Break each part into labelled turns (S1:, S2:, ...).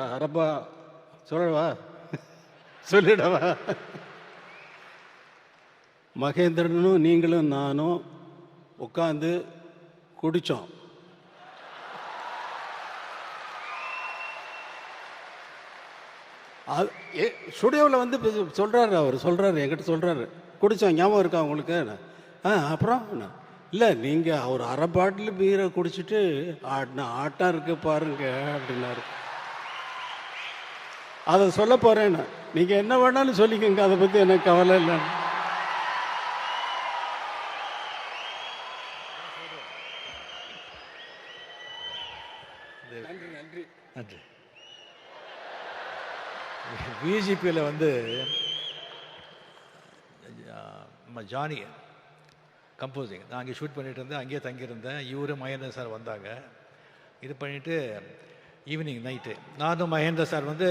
S1: ஒரு அரப்பா சொல்லவா? சொல்லிடவா? மகேந்திரனும் நீங்களும் நானும் உட்காந்து குடித்தோம் அது ஏ ஸ்டுடியோவில் வந்து சொல்கிறாரு அவர் சொல்கிறாரு என்கிட்ட சொல்கிறாரு குடித்தோம் ஞாபகம் இருக்கா உங்களுக்கு? ஆ அப்புறம் இல்லை நீங்கள் அவர் அரை பாட்டில் பீரை குடிச்சிட்டு ஆடின ஆட்டம் இருக்கு பாருங்க அப்படின்னாரு. அதை சொல்ல போகிறேன் நீங்கள் என்ன வேணாலும் சொல்லிக்கோங்க. அதை பற்றி எனக்கு கவலை இல்லை.
S2: நன்றி. பிஜேபியில் வந்து நம்ம ஜானி கம்போசிங் நான் அங்கே ஷூட் பண்ணிட்டு இருந்தேன். அங்கேயே தங்கியிருந்தேன். இவரு மகேந்திர சார் வந்தாங்க. இது பண்ணிவிட்டு ஈவினிங் நைட்டு நானும் மகேந்திர சார் வந்து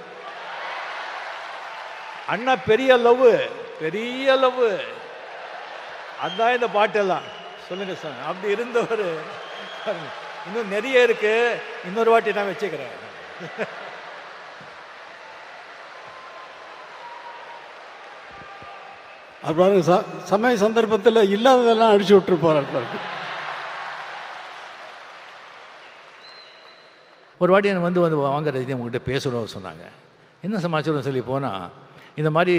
S2: அண்ணா பெரிய லவ் பெரிய லவ். அதான் இந்த பாட்டெல்லாம். சொல்லுங்க சார். அப்படி இருந்தவர் இன்னும் நிறைய இருக்கு. இன்னொரு வாட்டி நான் வச்சுக்கிறேன்.
S1: அது பாருங்க ச சமய சந்தர்ப்பத்தில் இல்லாததெல்லாம் அடிச்சு விட்டுரு போகிறார் பாருங்க.
S2: ஒரு வாட்டி எனக்கு வந்து வந்து வாங்க ரஜினி உங்கள்கிட்ட பேசணும்னு சொன்னாங்க. என்ன சமாச்சாரம் சொல்லி போனால் இந்த மாதிரி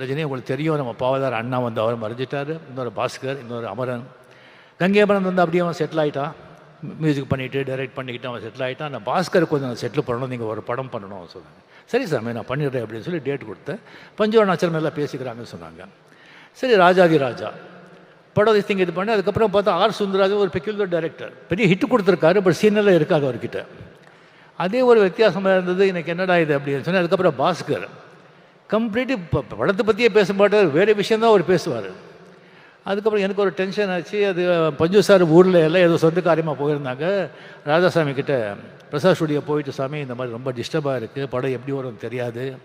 S2: ரஜினி உங்களுக்கு தெரியும் நம்ம பாவதார் அண்ணா வந்து அவர் மறைஞ்சிட்டார். இன்னொரு பாஸ்கர் இன்னொரு அமரன். கங்கேபரன் வந்து அப்படியே அவன் செட்டில் ஆகிட்டான் மியூசிக் பண்ணிவிட்டு டைரக்ட் பண்ணிக்கிட்டு அவன் செட்டில் ஆகிட்டான் அந்த பாஸ்கர் கொஞ்சம் செட்டில் பண்ணணும் நீங்கள் ஒரு படம் பண்ணணும் சொன்னாங்க. சரி சாமி நான் பண்ணிடுறேன் அப்படின்னு சொல்லி டேட் கொடுத்தேன். பஞ்சவர்ணாச்சலம் எல்லாம் பேசிக்கிறாங்கன்னு சொன்னாங்க. சரி ராஜாதி ராஜா. படம் திங்க இது பண்ணி அதுக்கப்புறம் பார்த்தா ஆர் சுந்தராஜ் ஒரு பெக்யூலர் டைரக்டர் பெரிய ஹிட் கொடுத்துருக்காரு பட் சீனரில் இருக்காது அவர்கிட்ட. அதே ஒரு வித்தியாசமாக இருந்தது எனக்கு என்னடா இது அப்படின்னு சொன்னேன். அதுக்கப்புறம் பாஸ்கர். கம்ப்ளீட்டு இப்போ படத்தை பற்றியே பேச மாட்டார் வேறு விஷயந்தான் அவர் பேசுவார். அதுக்கப்புறம் எனக்கு ஒரு டென்ஷன் ஆச்சு. அது பஞ்சு சார் ஊரில் எல்லாம் ஏதோ சொந்த காரியமாக போயிருந்தாங்க. ராதாசாமி கிட்ட பிரசாத் ஸ்டுடியோ போயிட்டு சாமி இந்த மாதிரி ரொம்ப டிஸ்டர்பாக இருக்குது படம் எப்படி வரும்னு தெரியாது.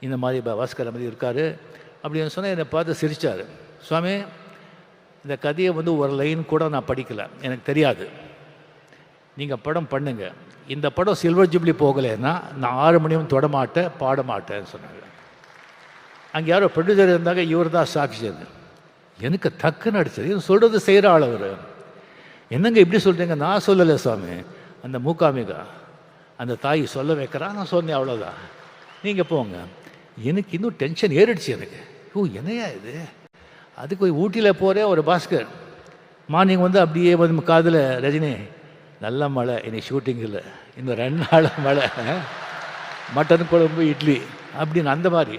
S2: இந்த மாதிரி ப- பாஸ்கர் மாதிரி இருக்கார். அப்படின்னு சொன்னால் என்னை பார்த்து சிரிச்சார். சுவாமி இந்த கதையை வந்து ஒரு லைன் கூட நான் படிக்கலை. எனக்கு தெரியாது. நீங்கள் படம் பண்ணுங்கள் இந்த படம் சில்வர் ஜூப்ளி போகலைன்னா நான் ஆறு மணியும் தொடமாட்டேன் பாடமாட்டேன்னு சொன்னாங்க அங்கே யாரோ பண்டிதர் இருந்தாங்க இவர் தான் சாட்சி அது எனக்கு டக்குன்னு அடிச்சது. இவன் சொல்கிறது செய்கிற ஆள் அவர். என்னங்க இப்படி சொல்கிறீங்க நான் சொல்லலை சுவாமி அந்த மூக்காமிகா அந்த தாய் சொல்ல வைக்கிறா நான் சொன்னேன் அவ்வளோதான் நீங்கள் போங்க. எனக்கு இன்னும் டென்ஷன் ஏறிடுச்சு எனக்கு. ஓ என்னையா இது? அதுக்கு போய் ஊட்டியில் போகிறேன் ஒரு பாஸ்கர். மார்னிங் வந்து அப்படியே வந்து காதில் ரஜினி நல்ல மழை இன்னைக்கு ஷூட்டிங் இல்லை. இன்னும் ரெண்டு நாள் மழை. மட்டன் குழம்பு இட்லி அப்படின்னு அந்த மாதிரி.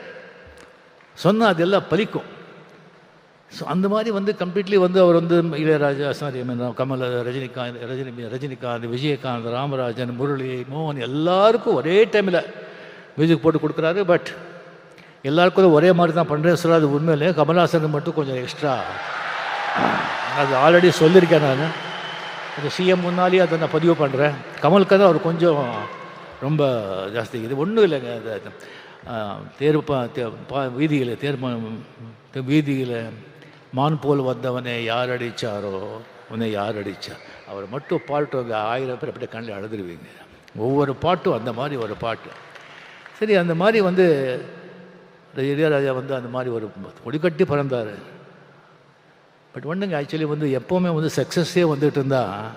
S2: சொன்னால் அதெல்லாம் பலிக்கும். ஸோ அந்த மாதிரி வந்து கம்ப்ளீட்லி வந்து அவர் வந்து இளையராஜா சாரி கமல் ரஜினிகாந்த் ரஜினி ரஜினிகாந்த் விஜயகாந்த் ராமராஜன் முரளி மோகன் எல்லாருக்கும் ஒரே டைமில் மியூசிக் போட்டு கொடுக்குறாரு. பட் எல்லாருக்கும் ஒரே மாதிரி தான் பண்ணுறேன் சொல்ல அது உண்மையிலே கமல்ஹாசனுக்கு மட்டும் கொஞ்சம் எக்ஸ்ட்ரா அது ஆல்ரெடி சொல்லியிருக்கேன் நான். அது சிஎம் முன்னாலேயே அதை நான் பதிவு பண்ணுறேன் கமலுக்கு தான் அவர் கொஞ்சம் ரொம்ப ஜாஸ்தி இது ஒன்றும் இல்லைங்க. அது தேர் பா தே- பா வீதியில் தேர் வீதியில் மான் போல் வந்தவனை யார் அடித்தாரோ உன்னை யார் அடித்தா அவர் மட்டும் பாட்டு ஆயிரம் பேர் அப்படியே கண்ணில் அழுதுருவீங்க. ஒவ்வொரு பாட்டும் அந்த மாதிரி ஒரு பாட்டு. சரி அந்த மாதிரி வந்து இளையராஜா வந்து அந்த மாதிரி ஒரு கொடிக்கட்டி பிறந்தார். பட் ஒன்றுங்க ஆக்சுவலி வந்து எப்போவுமே வந்து சக்ஸஸே வந்துட்டு இருந்தால்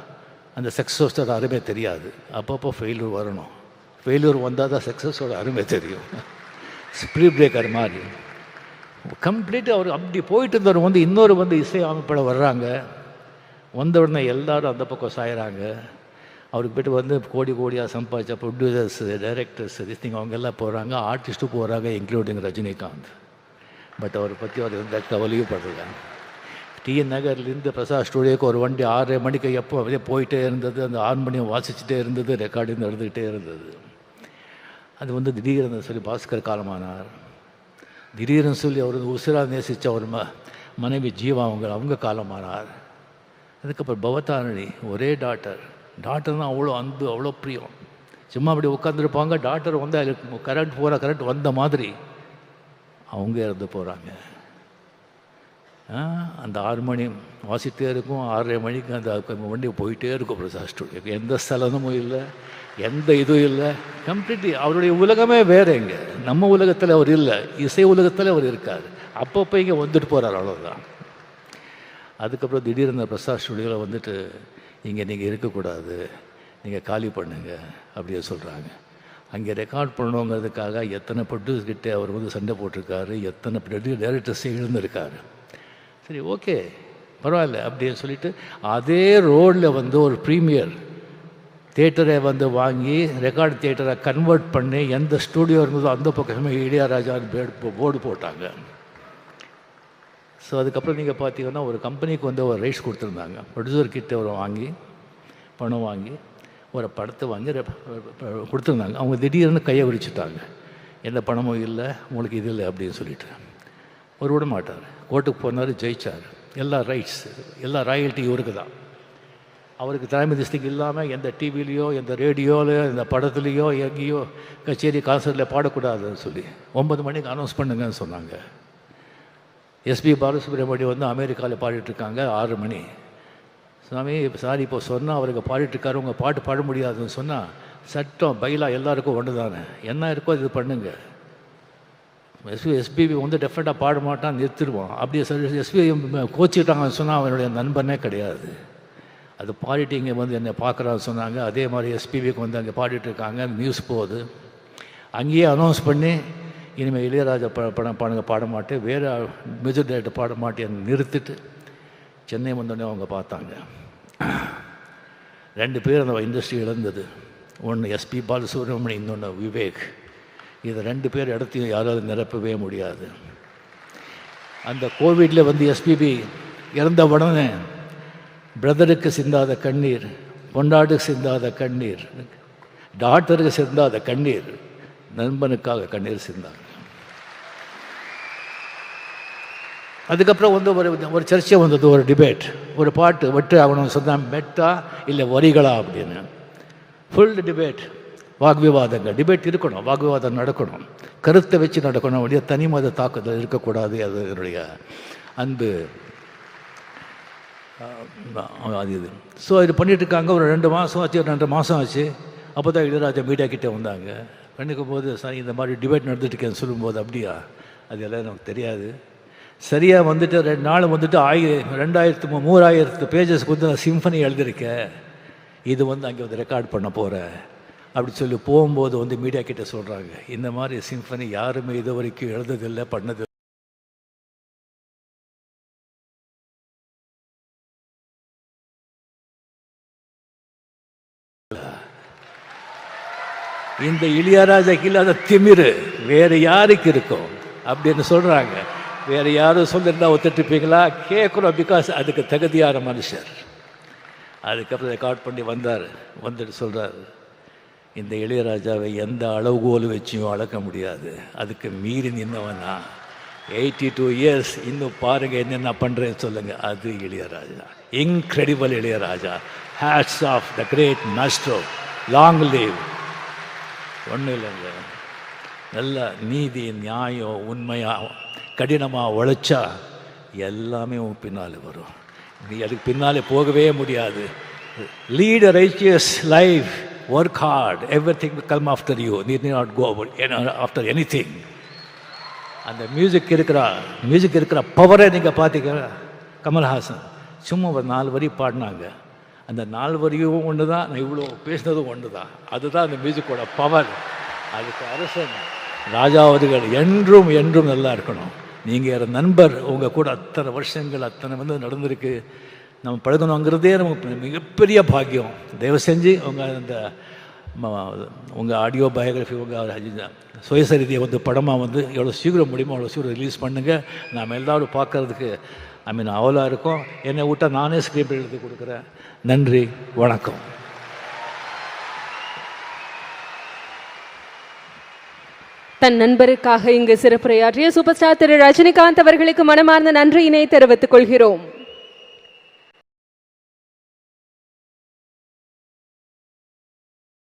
S2: அந்த சக்ஸஸோட அருமை தெரியாது. அப்பப்போ ஃபெயில்யூர் வரணும். ஃபெயிலியர் வந்தால் தான் சக்ஸஸோட அருமை தெரியும். ஸ்பீட் பிரேக்கர் மாதிரி. கம்ப்ளீட் அவர் அப்படி போயிட்டு இருந்தவர் வந்து இன்னொரு வந்து இசை அமைப்பில் வர்றாங்க. வந்த உடனே எல்லாரும் அந்த பக்கம் சாயிறாங்க. அவருக்கு போய்ட்டு வந்து கோடி கோடியாக சம்பாதிச்ச ப்ரொடியூசர்ஸ் டைரக்டர்ஸ் திங் அவங்க எல்லாம் போகிறாங்க ஆர்டிஸ்ட்டும் போகிறாங்க இன்க்ளூடிங் ரஜினிகாந்த். பட் அவரை பற்றி அவர் எந்த கவலையும் படல. டிஎன் நகர்லேருந்து பிரசாத் ஸ்டூடியோக்கு ஒரு வண்டி ஆறரை மணிக்கு எப்போ அப்படியே போயிட்டே இருந்தது. அந்த ஆறு மணியை வாசிச்சுட்டே இருந்தது. ரெக்கார்டிங் நடந்துக்கிட்டே இருந்தது. அது வந்து திடீர்னு சொல்லி பாஸ்கர் காலமானார். திடீர்னு சொல்லி அவர் உசிராக நேசித்த ஒரு ம மனைவி ஜீவா அவங்க அவங்க காலமானார். அதுக்கப்புறம் பவதாரணி ஒரே டாக்டர் டாக்டர் அவ்வளோ அன்பு அவ்வளோ பிரியம். சும்மா அப்படி உட்காந்துருப்பாங்க டாக்டர் வந்து அதுக்கு கரண்ட் போகிற கரண்ட் வந்த மாதிரி அவங்க இறந்து போகிறாங்க அந்த ஆறு மணி வாசிட்டே இருக்கும் ஆறரை மணிக்கு அந்த வண்டி போயிட்டே இருக்கும் பிரசாத் எந்த ஸ்தலமும் இல்லை எந்த இதுவும் இல்லை. கம்ப்ளீட்லி அவருடைய உலகமே வேறு இங்கே. நம்ம உலகத்தில் அவர் இல்லை. இசை உலகத்தில் அவர் இருக்கார். அப்பப்போ இங்கே வந்துட்டு போகிறார் அவ்வளோதான் அதுக்கப்புறம் திடீர்னு பிரசாத் ஸ்டுடியோவில் வந்துட்டு இங்கே நீங்கள் இருக்கக்கூடாது. நீங்கள் காலி பண்ணுங்க அப்படின்னு சொல்கிறாங்க அங்கே ரெக்கார்ட் பண்ணணுங்கிறதுக்காக எத்தனை ப்ரொடியூஸ் கிட்டே அவர் வந்து சண்டை போட்டிருக்காரு எத்தனை ப்ரொடியூ டைரக்டர்ஸ் எழுந்திருக்காரு சரி ஓகே பரவாயில்ல அப்படின்னு சொல்லிட்டு அதே ரோடில் வந்து ஒரு ப்ரீமியர் தேட்டரை வந்து வாங்கி ரெக்கார்ட் தேட்டரை கன்வெர்ட் பண்ணி எந்த ஸ்டூடியோ இருந்ததோ அந்த பக்கமே இளையராஜா போர்டு போட்டாங்க. ஸோ அதுக்கப்புறம் நீங்கள் பார்த்தீங்கன்னா ஒரு கம்பெனிக்கு வந்து ஒரு ரைட்ஸ் கொடுத்துருந்தாங்க. ப்ரொடியூசர் கிட்ட ஒரு வாங்கி பணம் வாங்கி ஒரு படத்தை வாங்கி கொடுத்துருந்தாங்க. அவங்க திடீர்னு கையை விரிச்சிட்டாங்க. எந்த பணமும் இல்லை உங்களுக்கு இது இல்லை அப்படின்னு சொல்லிட்டு. அவர் விட மாட்டார். கோர்ட்டுக்கு போனார் ஜெயிச்சார். எல்லா ரைட்ஸ் எல்லா ராயல்ட்டி இவருக்கு தான் அவருக்கு தலைமை திஸ்திக்கு இல்லாமல் எந்த டிவிலையோ எந்த ரேடியோவில் எந்த படத்துலேயோ எங்கேயோ கச்சேரி கான்சர்ட்டில் பாடக்கூடாதுன்னு சொல்லி ஒன்பது மணிக்கு அனௌன்ஸ் பண்ணுங்கன்னு சொன்னாங்க. எஸ்பி பாலசுப்ரமணியம் வந்து அமெரிக்காவில் பாடிட்டுருக்காங்க ஆறு மணி. சாமி இப்போ சாரி இப்போ சொன்னால் அவருக்கு பாடிட்டுருக்காரு உங்கள் பாட்டு பாட முடியாதுன்னு சொன்னால் சட்டம் பயிலாக எல்லாருக்கும் ஒன்று தானே என்ன இருக்கோ இது பண்ணுங்கள் எஸ்பி எஸ்பிபி வந்து டெஃபினட்டாக பாட மாட்டான் நிறுத்திடுவான் அப்படியே சொல்லி எஸ்பிஐ கோச்சிட்டாங்கன்னு சொன்னால் அவனுடைய நண்பனே கிடையாது. அது பாடிட்டு இங்கே வந்து என்னை பார்க்குறான்னு சொன்னாங்க. அதே மாதிரி எஸ்பிபிக்கு வந்து அங்கே பாடிட்டு இருக்காங்க. நியூஸ் போகுது. அங்கேயே அனௌன்ஸ் பண்ணி இனிமேல் இளையராஜா ப படம் பாடுங்க பாட மாட்டேன். வேறு மியூசிக் டைரக்டர் பாட மாட்டேன்னு நிறுத்திட்டு சென்னை வந்தோடனே அவங்க பார்த்தாங்க. ரெண்டு பேர் அந்த இண்டஸ்ட்ரி இழந்தது. ஒன்று எஸ்பி பாலசுப்ரமணியம் இன்னொன்று விவேக். இது ரெண்டு பேர் இடத்தையும் யாராவது நிரப்பவே முடியாது. அந்த கோவிடில் வந்து எஸ்பிபி இறந்த உடனே பிரதருக்கு சிந்தாத கண்ணீர் பொண்டாட்டுக்கு சிந்தாத கண்ணீர் டாக்டருக்கு சிந்தாத கண்ணீர் நண்பனுக்காக கண்ணீர் சிந்தாங்க. அதுக்கப்புறம் வந்து ஒரு ஒரு சர்ச்சை வந்தது ஒரு டிபேட் ஒரு பாட்டு வெட்டு அவனும் சொன்னான் மெட்டா இல்லை வரிகளா அப்படின்னு. ஃபுல் டிபேட் வாக்விவாதங்கள் டிபேட் இருக்கணும் வாக்விவாதம் நடக்கணும். கருத்தை வச்சு நடக்கணும் அப்படியே தனி மத தாக்குதல் இருக்கக்கூடாது அது என்னுடைய அன்பு. அது இது. ஸோ இது பண்ணிட்டு இருக்காங்க ஒரு ரெண்டு மாதம் ஆச்சு ஒரு ரெண்டு மாதம் ஆச்சு. அப்போ தான் இளையராஜா மீடியா கிட்டே வந்தாங்க. பண்ணிக்கும் போது சார் இந்த மாதிரி டிபேட் நடந்துட்டுருக்கேன்னு சொல்லும்போது அப்படியா? அது எல்லாம் நமக்கு தெரியாது. சரியாக வந்துட்டு ரெண்டு நாள் வந்துட்டு ஆயிரம் ரெண்டாயிரத்து மூ- மூவாயிரத்து பேஜஸ்க்கு வந்து நான் சிம்பனி எழுதியிருக்கேன். இது வந்து அங்கே வந்து ரெக்கார்ட் பண்ண போகிறேன் அப்படி சொல்லி போகும்போது வந்து மீடியா கிட்ட சொல்கிறாங்க இந்த மாதிரி சிம்ஃபனி யாருமே இது வரைக்கும் எழுததில்லை பண்ணது இந்த இளையராஜாக்கு இல்லாத திமிரு வேறு யாருக்கு இருக்கும்? அப்படின்னு சொல்கிறாங்க வேறு யாரும் சொல்லியிருந்தா ஒத்துட்டுப்பீங்களா? கேட்குறோம் பிகாஸ் அதுக்கு தகுதியான மனுஷர். அதுக்கப்புறம் ரெக்கார்ட் பண்ணி வந்தார். வந்துட்டு சொல்கிறார் இந்த இளையராஜாவை எந்த அளவுகோல் வச்சியும் அளக்க முடியாது. அதுக்கு மீறி நின்னவனா? எயிட்டி டூ இயர்ஸ் இன்னும் பாருங்கள் என்னென்ன பண்ணுறேன்னு சொல்லுங்கள் அது Ilaiyaraaja. Incredible Ilaiyaraaja. Hats off the great maestro long live ஒன்றும் இல்லைங்க. நல்ல நீதி நியாயம் உண்மையாக கடினமாக உழைச்சா எல்லாமே உன் பின்னால் வரும். நீ அதுக்கு பின்னாலே போகவே முடியாது. Lead righteous life work hard everything come after you need not go after anything அந்த மியூசிக் இருக்கிற மியூசிக் இருக்கிற பவரை நீங்கள் பார்த்தீங்க கமல்ஹாசன் சும்மா ஒரு நாலு வரி பாடினாங்க. அந்த நாலு வரையும் ஒன்று தான் நான் இவ்வளோ பேசினதும் ஒன்று தான் அதுதான் அந்த மியூசிக்கோட பவர் அதுக்கு அரசன் ராஜாவதிகள் என்றும் என்றும் நல்லா இருக்கணும். நீங்கள் நண்பர் உங்கள் கூட அத்தனை வருஷங்கள் அத்தனை வந்து நடந்திருக்கு. நம்ம பழகணுங்கிறதே நமக்கு மிகப்பெரிய பாக்கியம். தயவு செஞ்சு உங்கள் அந்த உங்கள் ஆடியோ பயோகிராஃபி உங்கள் சுயசரிதியை வந்து படமாக வந்து எவ்வளோ சீக்கிரம் முடியுமோ அவ்வளோ சீக்கிரம் ரிலீஸ் பண்ணுங்கள் நாம் எல்லோரும் பார்க்கறதுக்கு ஐ மீன் அவலாக இருக்கும். என்னை விட்டால் நானே ஸ்கிரிப்ட் எழுதி கொடுக்குறேன். நன்றி வணக்கம்.
S3: தன் நண்பருக்காக இங்கு சிறப்புரையாற்றிய சூப்பர் ஸ்டார் திரு ரஜினிகாந்த் அவர்களுக்கு மனமார்ந்த நன்றியினை தெரிவித்துக் கொள்கிறோம்.